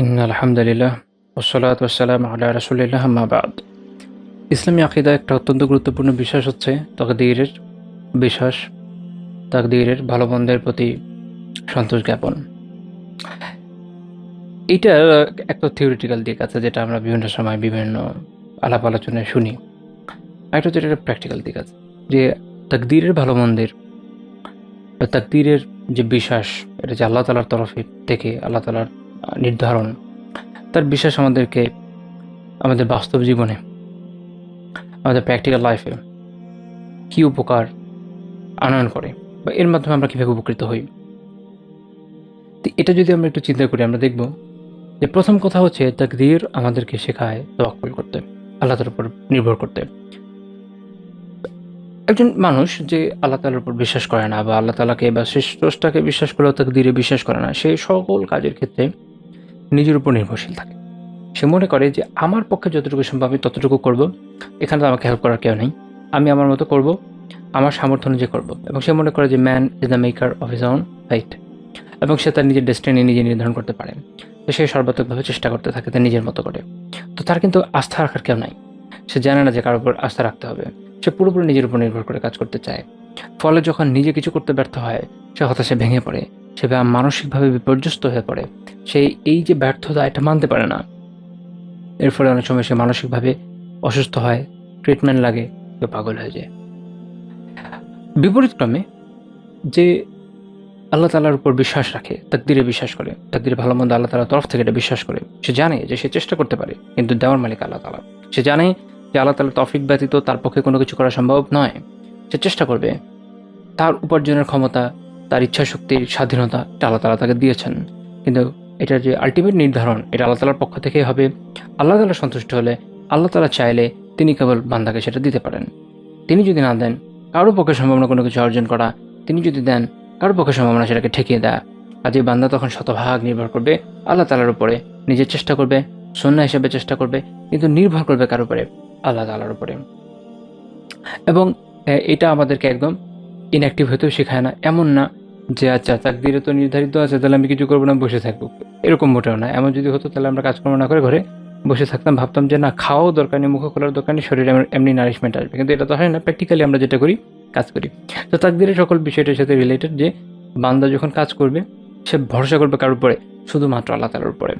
In আলহামদুলিল্লাহ ওসলাত ওসালাম আল্লাহ রসুলিল্লাহ মাবাদ ইসলামী আকিদা একটা অত্যন্ত গুরুত্বপূর্ণ বিশ্বাস হচ্ছে তকদিরের বিশ্বাস, তাকদিরের ভালো মন্দের প্রতি সন্তোষ জ্ঞাপন। এইটা একটা থিওরিটিক্যাল দিক আছে যেটা আমরা বিভিন্ন সময় বিভিন্ন আলাপ আলোচনায় শুনি। একটা হচ্ছে এটা প্র্যাকটিক্যাল দিক আছে, যে তাকদিরের ভালো মন্দের তাকদিরের যে বিশ্বাস, এটা যে আল্লাহ তালার তরফে থেকে, আল্লাহ তালার নির্ধারণ। তার বিশ্বাস আমাদেরকে, আমাদের বাস্তব জীবনে, আমাদের প্র্যাকটিক্যাল লাইফে কী উপকার আনয়ন করে বা এর মাধ্যমে আমরা কীভাবে উপকৃত হই। তো এটা যদি আমরা একটু চিন্তা করি, আমরা দেখব যে প্রথম কথা হচ্ছে তাকদির আমাদেরকে শেখায় তওয়াক্কুল করতে, আল্লাহ উপর নির্ভর করতে। একজন মানুষ যে আল্লাহ তালার উপর বিশ্বাস করে না বা আল্লাহ তালাকে বা শ্রেষ্ঠটাকে বিশ্বাস করেও তাকদিরে বিশ্বাস করে না, সে সকল কাজের ক্ষেত্রে নিজের উপর নির্ভরশীল থাকে। সে মনে করে যে, আমার পক্ষে যতটুকু সম্ভব আমি ততটুকু করব। এখানে তো আমাকে হেল্প করার কেউ নেই। আমি আমার মতো করব। আমার সামর্থ্য অনুযায়ী করব। এবং সে মনে করে যে man is the maker of his own right এবং সে তার নিজের ডেস্টিনি নিজে নির্ধারণ করতে পারে। তো সে সর্বাত্মকভাবে চেষ্টা করতে থাকে তার নিজের মতো করে। তো তার কিন্তু আস্থা রাখার কেউ নাই। সে জানে না যে কারোর উপর আস্থা রাখতে হবে। সে পুরোপুরি নিজের উপর নির্ভর করে কাজ করতে চায়। ফলে যখন নিজে কিছু করতে ব্যর্থ হয়, সে হতাশে ভেঙে পড়ে। সে মানসিকভাবে বিপর্যস্ত হয়ে পড়ে। সে এই যে ব্যর্থতা, এটা মানতে পারে না। এর ফলে অনেক সময় সে মানসিকভাবে অসুস্থ হয় ট্রিটমেন্ট লাগে কেউ পাগল হয়ে যায়। বিপরীতক্রমে যে আল্লাহ তালার উপর বিশ্বাস রাখে, তাকদিরে বিশ্বাস করে, তাকদিরে ভালো মন্দ আল্লাহ তালার তরফ থেকে এটা বিশ্বাস করে, সে জানে যে সে চেষ্টা করতে পারে, কিন্তু দেওয়ার মালিক আল্লাহ তালা সে জানে যে আল্লাহ তালা তফিক ব্যতীত তার পক্ষে কোনো কিছু করা সম্ভব নয়। সে চেষ্টা করবে তার উপার্জনের ক্ষমতা তার ইচ্ছা শক্তির স্বাধীনতা এটা আল্লাহ তালা তাকে দিয়েছেন। কিন্তু এটার যে আলটিমেট নির্ধারণ, এটা আল্লাহ তালার পক্ষ থেকেই হবে। আল্লাহ তালা সন্তুষ্ট হলে আল্লাহ তালা চাইলে তিনি কেবল বান্দাকে সেটা দিতে পারেন। তিনি যদি না দেন কারোর পক্ষে সম্ভাবনা কোনো কিছু অর্জন করা। তিনি যদি দেন কারোর পক্ষে সম্ভাবনা সেটাকে ঠেকিয়ে দেয়া। আর যে বান্দা তখন শতভাগ নির্ভর করবে আল্লাহ তালার উপরে নিজের চেষ্টা করবে সন্না হিসেবে চেষ্টা করবে, কিন্তু নির্ভর করবে কার উপরে? আল্লাহ তালার উপরে। এবং এটা আমাদেরকে একদম ইনঅ্যাক্টিভ হতেও শেখায় না। এমন না যে আচ্ছা তাকদিরে তো নির্ধারিত আছে, তাহলে আমি কিছু করব না, বসে থাকব। এরকম মোটেও না। এমন যদি হতো, তাহলে আমরা কাজকর্ম না করে ঘরে বসে থাকতাম, ভাবতাম যে, না, খাওয়াও দরকার নেই, মুখ খোলার দরকার নেই, শরীরে এমনি নারিশমেন্ট আসবে। কিন্তু এটা তো হয় না। প্র্যাকটিক্যালি আমরা যেটা করি, কাজ করি। তো তাকদিরের সকল বিষয়টার সাথে রিলেটেড যে, বান্দা যখন কাজ করবে, সে ভরসা করবে কারোর উপরে, শুধুমাত্র আল্লাহ তালার উপরে।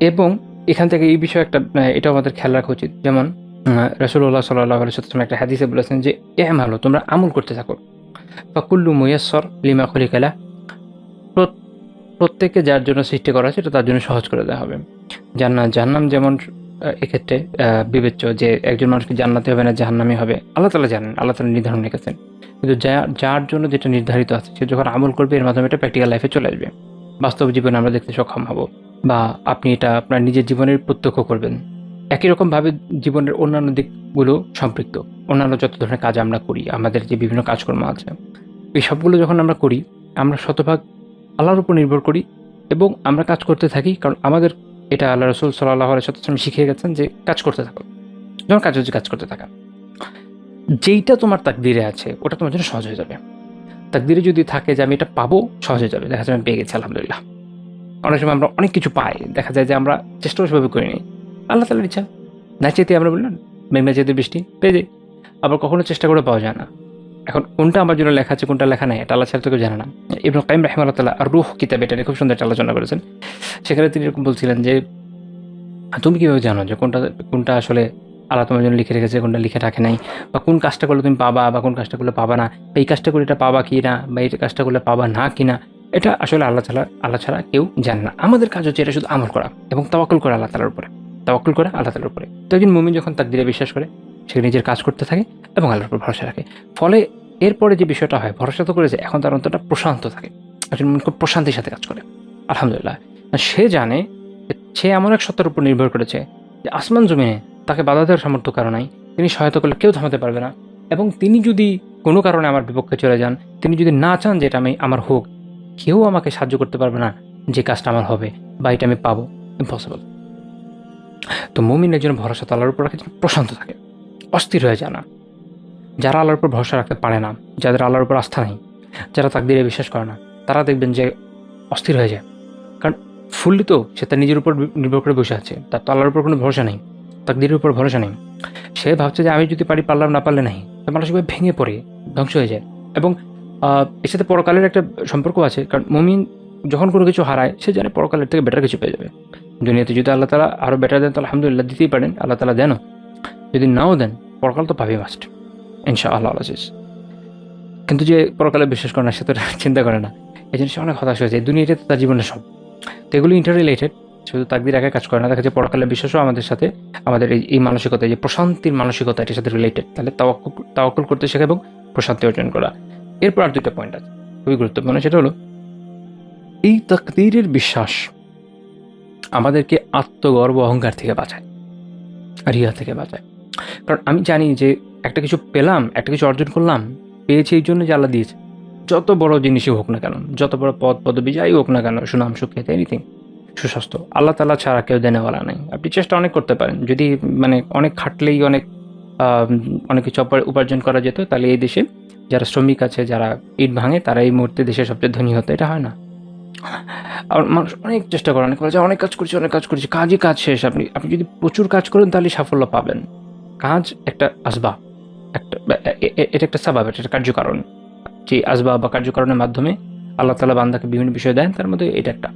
এবং এখান থেকে এই বিষয়ে একটা এটাও আমাদের খেয়াল রাখা উচিত। যেমন রসুল্লাহ সাল্লাহ আলসালাম একটা হাদিসে বলেছেন যে এ ভালো তোমরা আমল করতে থাকো। বা কুল্লু মুয়াসর লিমা খলিকালা প্রত্যেককে যার জন্য সৃষ্টি করা আছে সেটা তার জন্য সহজ করে দেওয়া হবে। জান্নাত, জাহান্নাম যেমন এক্ষেত্রে বিবেচ্য যে একজন মানুষকে জান্নাতে হবে না জাহান্নামই হবে, আল্লাহ তালা জানেন, আল্লাহ তালা নির্ধারণ রেখেছেন। কিন্তু যা, যার জন্য যেটা নির্ধারিত আছে, সে যখন আমল করবে, এর মাধ্যমে এটা প্র্যাকটিক্যাল লাইফে চলে আসবে। বাস্তব জীবনে আমরা দেখতে সক্ষম হব। বা আপনি এটা আপনার নিজের জীবনের প্রত্যক্ষ করবেন। একই রকমভাবে জীবনের অন্যান্য দিকগুলো সম্পৃক্ত। অন্যান্য যত ধরনের কাজ আমরা করি, আমাদের যে বিভিন্ন কাজকর্ম আছে, এই সবগুলো যখন আমরা করি, আমরা শতভাগ আল্লাহর উপর নির্ভর করি এবং আমরা কাজ করতে থাকি, কারণ আমাদের এটা আল্লাহ রসুল সাল্লাহ সাল্লাম শিখিয়ে গেছেন যে কাজ করতে থাকো। যখন কাজ হচ্ছে কাজ করতে থাকা। যেইটা তোমার তাকদিরে আছে, ওটা তোমার জন্য সহজ হয়ে যাবে। তাকদিরে যদি থাকে যে আমি এটা পাবো, সহজ হয়ে যাবে। দেখা যাবে আমি পেয়ে গেছি, আলহামদুলিল্লাহ। অনেক সময় আমরা অনেক কিছু পাই, দেখা যায় যে আমরা চেষ্টা সেভাবে করিনি আল্লাহ তালার ইচ্ছা না চেতে আমরা বললাম মেঘনা চেতে বৃষ্টি, পেয়ে যাই। আবার কখনো চেষ্টা করে পাওয়া যায় না। এখন কোনটা আমার জন্য লেখা আছে, কোনটা লেখা নেই, এটা আল্লাহ ছাড়া তো কেউ জানে না। ইবন কাইম রাহিমাল্লাহ তালা রুহ কিতাব এটা খুব সুন্দর আলোচনা করেছেন। সেখানে তিনি এরকম বলছিলেন যে, তুমি কীভাবে জানো যে কোনটা কোনটা আসলে আল্লাহ তোমার জন্য লিখে রেখেছে, কোনটা লিখে রাখে নাই? বা কোন কাজটা করলে তুমি পাবা, বা কোন কাজটা করলে পাবা না? এই কাজটা করলে এটা পাবা কি না? বা এই কাজটা করলে পাবা না কি না? এটা আসলে আল্লাহ ছাড়া আল্লাহ ছাড়া কেউ জানে না। আমাদের কাজ হচ্ছে এটা শুধু আমল করা এবং তাওয়াক্কুল করা আল্লাহ তালার উপরে। তাওয়াক্কুল করে আল্লাহ তালার উপরে। তো একজন মুমিন যখন তার দিলে বিশ্বাস করে, সে নিজের কাজ করতে থাকে এবং আল্লাহর উপর ভরসা রাখে। ফলে এরপরে যে বিষয়টা হয়, ভরসা তো করেছে, এখন তার অন্তরটা প্রশান্ত থাকে। একজন মন খুব প্রশান্তির সাথে কাজ করে। আলহামদুলিল্লাহ। সে জানে সে এমন এক সত্তার উপর নির্ভর করেছে যে আসমান জমিনে তাকে বাধা দেওয়ার সামর্থ্য কারণ নাই, তিনি সহায়তা করলে কেউ থামাতে পারবে না। এবং তিনি যদি কোনো কারণে আমার বিপক্ষে চলে যান, তিনি যদি না চান যে এটা আমি, আমার হোক, কেউ আমাকে সাহায্য করতে পারবে না যে কাজটা আমার হবে বা এটা আমি পাবো। ইম্পসিবল তো মুমিন একজন ভরসা তালার উপর রাখে প্রশান্ত থাকে, অস্থির হয়ে যায় না। যারা আল্লাহর উপর ভরসা রাখতে পারে না, যাদের আল্লাহর উপর আস্থা নেই, যারা তাকদিরে বিশ্বাস করে না, তারা দেখবেন যে অস্থির হয়ে যায়। কারণ ফুললি তো সে তার নিজের উপর নির্ভর করে বসে আছে, তার তো আল্লাহর উপর কোনো ভরসা নেই, তাকদিরের উপর ভরসা নেই। সে ভাবছে যে আমি যদি পারি পারলাম, না পারলে নাই, তো মানসিকভাবে ভেঙে পড়ে, ধ্বংস হয়ে যায়। এবং এর সাথে পরকালের একটা সম্পর্ক আছে, কারণ মুমিন যখন কোনো কিছু হারায়, সে জানে পরকালের থেকে বেটার কিছু পেয়ে যাবে। দুনিয়াতে যদি আল্লাহ তালা আরও বেটার দেন তো আলহামদুলিল্লাহ দিতেই পারেন। আল্লাহ তালা দেন যদি নাও দেন, পরকাল তো পাবি মাস্ট ইনশা আল্লাহ আল্লাহ কিন্তু যে পরকালে বিশ্বাস করে না, সে তো চিন্তা করে না। এই জন্য সে অনেক হতাশ হয়েছে। যায় দুনিয়াতে তো তার জীবনের সব। তো এগুলো ইন্টার রিলেটেড শুধু তাকদির একা কাজ করে না, দেখা যায় পরকালে বিশ্বাসও আমাদের সাথে, আমাদের এই এই মানসিকতা যে প্রশান্তির মানসিকতা, এটার সাথে রিলেটেড তাহলে তাওয়াক্কুল তাওয়াক্কুল করতে শেখা এবং প্রশান্তি অর্জন করা। এরপর আর দুইটা পয়েন্ট আছে। খুবই গুরুত্বপূর্ণ, সেটা হলো, এই তাকদিরের বিশ্বাস আমাদেরকে আত্মগর্ব অহংকার থেকে বাঁচায় ইহা থেকে বাঁচায়। কারণ আমি জানি যে একটা কিছু পেলাম, একটা কিছু অর্জন করলাম, পেয়েছি এই জন্য যে দিয়েছে। যত বড় জিনিসই হোক না কেন, যত বড় পদ পদবি যাই হোক না কেন, সুনাম সুখ্যাত এনিথিং সুস্বাস্থ্য, আল্লাহ তালা ছাড়া কেউ দেনেওয়ালা নাই। আপনি চেষ্টা অনেক করতে পারেন। যদি মানে অনেক খাটলেই অনেক অনেক কিছু উপার্জন করা যেত, তাহলে এই দেশে যারা শ্রমিক আছে, যারা ইট ভাঙে, তারা এই মুহূর্তে দেশের সবচেয়ে ধনী হতো। এটা হয় না। মানুষ অনেক চেষ্টা করে, অনেক বলে অনেক কাজ করছি, অনেক কাজ করছি, কাজই কাজ শেষ। আপনি আপনি যদি প্রচুর কাজ করেন, তাহলে সাফল্য পাবেন। কাজ একটা আসবাব একটা এটা একটা সাবাব, এটা একটা কার্যকারণ। যে আসবাব বা কার্যকারণের মাধ্যমে আল্লাহ তালা বান্দাকে বিভিন্ন বিষয় দেন, তার মধ্যে এটা একটা।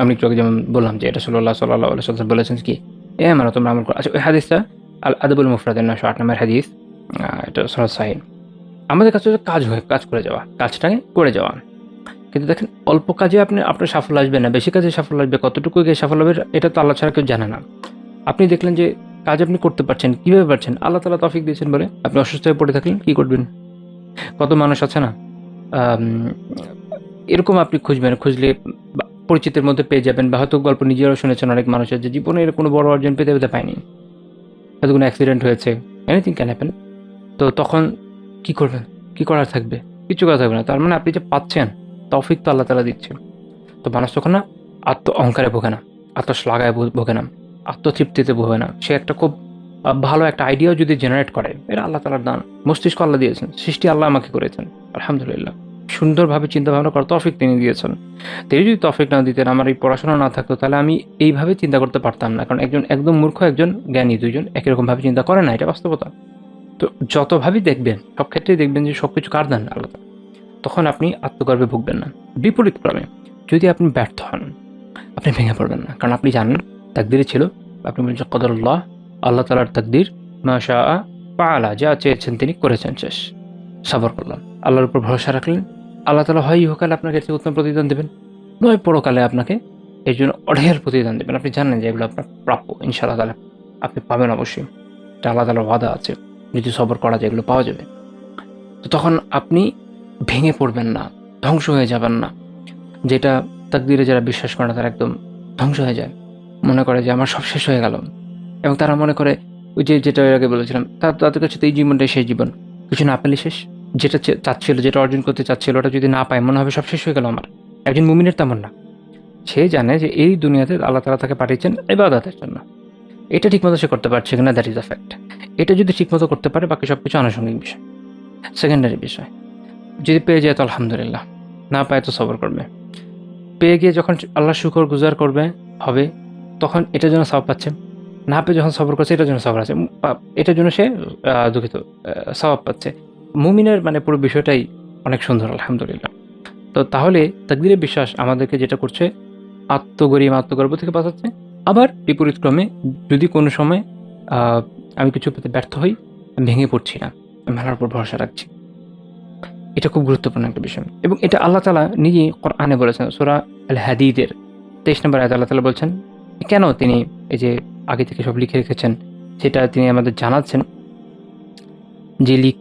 আমি একটু আগে যেমন বললাম যে এটা সাল্লাহ সাল্লাহ সাল্লাম বলেছেন কি, এ আমার তোমরা আমল করো। আচ্ছা ওই হাদিসটা আল আদবুল মুফরাদের নশো আট নম্বর হাদিস এটা সরদ সাহিন আমাদের কাছে কাজ হয়ে, কাজ করে যাওয়া, কাজটাকে করে যাওয়া। কিন্তু দেখেন, অল্প কাজে আপনি, আপনার সাফল্য আসবে না। বেশি কাজে সাফল্য আসবে, কতটুকু গিয়ে সাফল্য হবে, এটা তো আল্লাহ ছাড়া কেউ জানে না। আপনি দেখলেন যে, কাজ আপনি করতে পারছেন, কীভাবে পারছেন? আল্লাহ তালা তফিক দিয়েছেন বলে। আপনি অসুস্থ হয়ে পড়ে থাকলেন, কী করবেন? কত মানুষ আছে না এরকম আপনি খুঁজবেন, খুঁজলে পরিচিতের মধ্যে পেয়ে যাবেন, বা হয়তো গল্প নিজেরাও শুনেছেন অনেক মানুষের যে জীবনে এর কোনো বড় অর্জন পেতে পেতে পায়নি। হয়তো কোনো অ্যাক্সিডেন্ট হয়েছে এনিথিং ক্যান হ্যাপেন তো তখন কি করবেন কি করার থাকবে? কিছু করা থাকবে না। তার মানে আপনি যে পাচ্ছেন তৌফিক তো আল্লাহ তালা দিচ্ছে তো মানুষ তখন না আত্ম অহংকারে ভোগে না, আত্মশ্লাঘায় ভো- ভোগে না, আত্মতৃপ্তিতে ভোগে না। সে একটা খুব ভালো একটা আইডিয়াও যদি জেনারেট করে, এটা আল্লাহ তালার দান। মস্তিষ্ক আল্লাহ দিয়েছেন, সৃষ্টি আল্লাহ আমাকে করেছেন, আলহামদুলিল্লাহ। সুন্দরভাবে চিন্তা ভাবনা করার তফিক তিনি দিয়েছেন। তিনি যদি তফিক না দিতেন, আমার এই পড়াশোনা না থাকতো, তাহলে আমি এইভাবে চিন্তা করতে পারতাম না। কারণ একজন, একদম মূর্খ, একজন জ্ঞানী দুইজন একই রকমভাবে চিন্তা করে না, এটা বাস্তবতা। তো যতভাবেই দেখবেন, সব ক্ষেত্রেই দেখবেন যে সব কিছু কার দান? আল্লাহ। তখন আপনি আত্মগর্বে ভুগবেন না। বিপরীত ক্রমে যদি আপনি ব্যর্থ হন, আপনি ভেঙে পড়বেন না। কারণ আপনি জানেন, তাকদিরে ছিল, আপনি বলছেন কদরুল্লাহ, আল্লাহ তালার তাকদির মাশা পালা যা চেয়েছেন তিনি করেছেন শেষ। সাবর করলাম। আল্লাহর উপর ভরসা রাখলেন। আল্লাহ তালা হয় ইহকালে আপনাকে এর থেকে উত্তম প্রতিদান দেবেন। নয় পরকালে আপনাকে এই জন্য অঢের প্রতিদান দেবেন। আপনি জানেন যে এগুলো আপনার প্রাপ্য। ইনশাআল্লাহ তালা আপনি পাবেন অবশ্যই। এটা আল্লাহ তালার ওয়াদা আছে। যদি সবর করা যায়, এগুলো পাওয়া যাবে। তো তখন আপনি ভেঙে পড়বেন না, ধ্বংস হয়ে যাবেন না। যেটা তাকদিরে যারা বিশ্বাস করে না, তারা একদম ধ্বংস হয়ে যায়। মনে করে যে আমার সব শেষ হয়ে গেল। এবং তারা মনে করে, ওই যে যেটা এর আগে বলেছিলাম তার তাদের কাছে তো এই জীবনটাই শেষ জীবন। কিছু না পেলে শেষ। যেটা চাচ্ছিল, যেটা অর্জন করতে চাচ্ছিল, ওটা যদি না পায়, মনে হবে সব শেষ হয়ে গেল আমার। একজন মুমিনের তেমন না। সে জানে যে এই দুনিয়াতে আল্লাহ তালা তাকে পাঠিয়েছেন এবাদতের জন্য। এটা ঠিকমতো সে করতে পারছে কিনা দ্যাট ইজ দ্য ফ্যাক্ট এটা যদি ঠিকমতো করতে পারে, বাকি সব কিছু আনুষঙ্গিক বিষয়। সেকেন্ডারি বিষয়। যদি পেয়ে যায় তো আলহামদুলিল্লাহ, না পায় তো সবর করবে। পেয়ে গিয়ে যখন আল্লাহ শুকর গুজার করবে, হবে, তখন এটার জন্য সব পাচ্ছে। না পেয়ে যখন সবর করছে, এটার জন্য সবর আছে এটার জন্য সে দুঃখিত সবাব পাচ্ছে। মুমিনের মানে পুরো বিষয়টাই অনেক সুন্দর, আলহামদুলিল্লাহ। তো তাহলে তাকদিরের বিশ্বাস আমাদেরকে যেটা করছে, আত্মগরিম, আত্মগর্ব থেকে বাঁচাচ্ছে। আবার বিপরীত ক্রমে যদি কোনো সময় আমি কিছু পেতে ব্যর্থ হই ভেঙে পড়ছি না। আমি আল্লাহর উপর ভরসা রাখছি। এটা খুব গুরুত্বপূর্ণ একটা বিষয়। এবং এটা আল্লাহ তালা নিজেই কোরআনে বলেছেন, সোরা আল হাদিদের তেইশ নম্বর আয়াত আল্লাহ তালা বলছেন, কেন তিনি এই যে আগে থেকে সব লিখে রেখেছেন, সেটা তিনি আমাদের জানাচ্ছেন? যে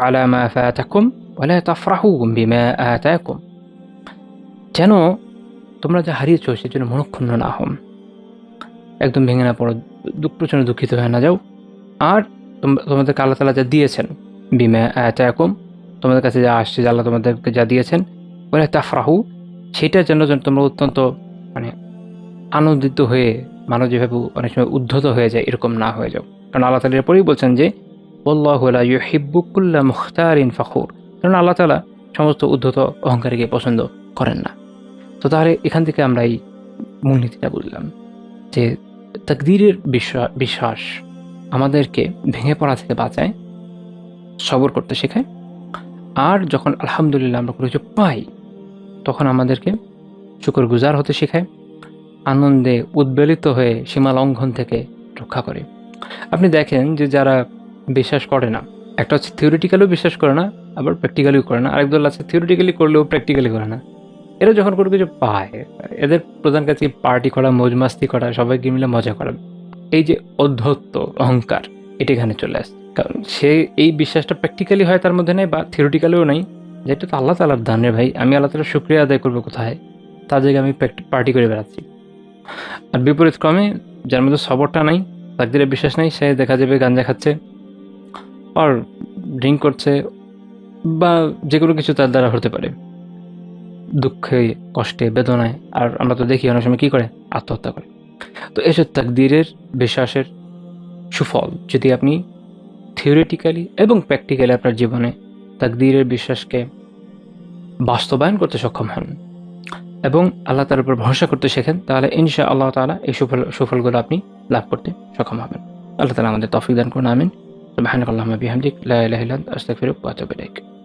আলা যেন তোমরা যা হারিয়েছো, সেজন্য মনক্ষুণ্ণ না হম একদম ভেঙে না পড়ো, দুঃখ প্রচণ্ড দুঃখিত হয়ে না যাও। আর তোম- তোমাদেরকে আল্লাহ তালা যা দিয়েছেন, বিমা আতাকুম তোমাদের কাছে যা আসছে যে আল্লাহ তোমাদেরকে যা দিয়েছেন, বলে তাফরাহু সেটা যেন যেন তোমরা অত্যন্ত মানে আনন্দিত হয়ে মানুষ যেভাবে অনেক সময় উদ্ধত হয়ে যায়, এরকম না হয়ে যাও। কারণ আল্লাহ তালা এরপরেই বলছেন যে বল্লাহুল্লাহ ইউহিব্বুকুল্লা মুখতারিন ফখুর। কারণ আল্লাহ তালা সমস্ত উদ্ধত অহংকারীকে পছন্দ করেন না। তো তাহলে এখান থেকে আমরা এই মূলনীতিটা বুঝলাম যে, তাকদীরের বিশ্বাস আমাদেরকে ভেঙে পড়া থেকে বাঁচায়, সবর করতে শেখায় আর যখন আলহামদুলিল্লাহ আমরা কোনো কিছু পাই, তখন আমাদেরকে শুকর গুজার হতে শেখায়, আনন্দে উদ্বেলিত হয়ে সীমা লঙ্ঘন থেকে রক্ষা করে। আপনি দেখেন যে যারা বিশ্বাস করে না, একটা হচ্ছে থিওরিটিক্যালিও বিশ্বাস করে না, আবার প্র্যাকটিক্যালিও করে না। আরেক দল আছে থিওরিটিক্যালি করলেও প্র্যাকটিক্যালি করে না। এরা যখন কোনো কিছু পায়, এদের প্রধান কাছে পার্টি করা মৌজ মাস্তি করা, সবাইকে মিলে মজা করা। এই যে অধ্যত্ত অহংকার, এটি এখানে চলে আসে কারণ সে এই বিশ্বাসটা প্র্যাকটিক্যালি হয় তার মধ্যে নেই বা থিওরিটিক্যালিও নেই যেটা তো আল্লাহ তালার দানের ভাই। আমি আল্লাহ তালার শুক্রিয়া আদায় করব কোথায়? তার জায়গায় আমি পার্টি করে বেড়াচ্ছি। আর বিপরীত ক্রমে যার মধ্যে সবরটা নাই, তাকদিরে বিশ্বাস নেই, সে দেখা যাবে গাঞ্জা খাচ্ছে আর ড্রিঙ্ক করছে বা যে কোনো কিছু তার দ্বারা হতে পারে। দুঃখে, কষ্টে, বেদনায়, আর আমরা তো দেখি অনেক সময় কী করে? আত্মহত্যা করে। তো এসব তাকদিরের, বিশ্বাসের সুফল যদি আপনি থিওরিটিক্যালি এবং প্র্যাকটিক্যালি আপনার জীবনে তাকদীরের বিশ্বাসকে বাস্তবায়ন করতে সক্ষম হন এবং আল্লাহ তালার উপর ভরসা করতে শেখেন, তাহলে ইনশা আল্লাহ তালা এই সুফল সুফলগুলো আপনি লাভ করতে সক্ষম হবেন। আল্লাহ তালা আমাদের তফিক দান করুন, আমিন। সুবহানাকাল্লাহুম্মা বিহামদিক লাহ আস্তাক ফিরুক আনতা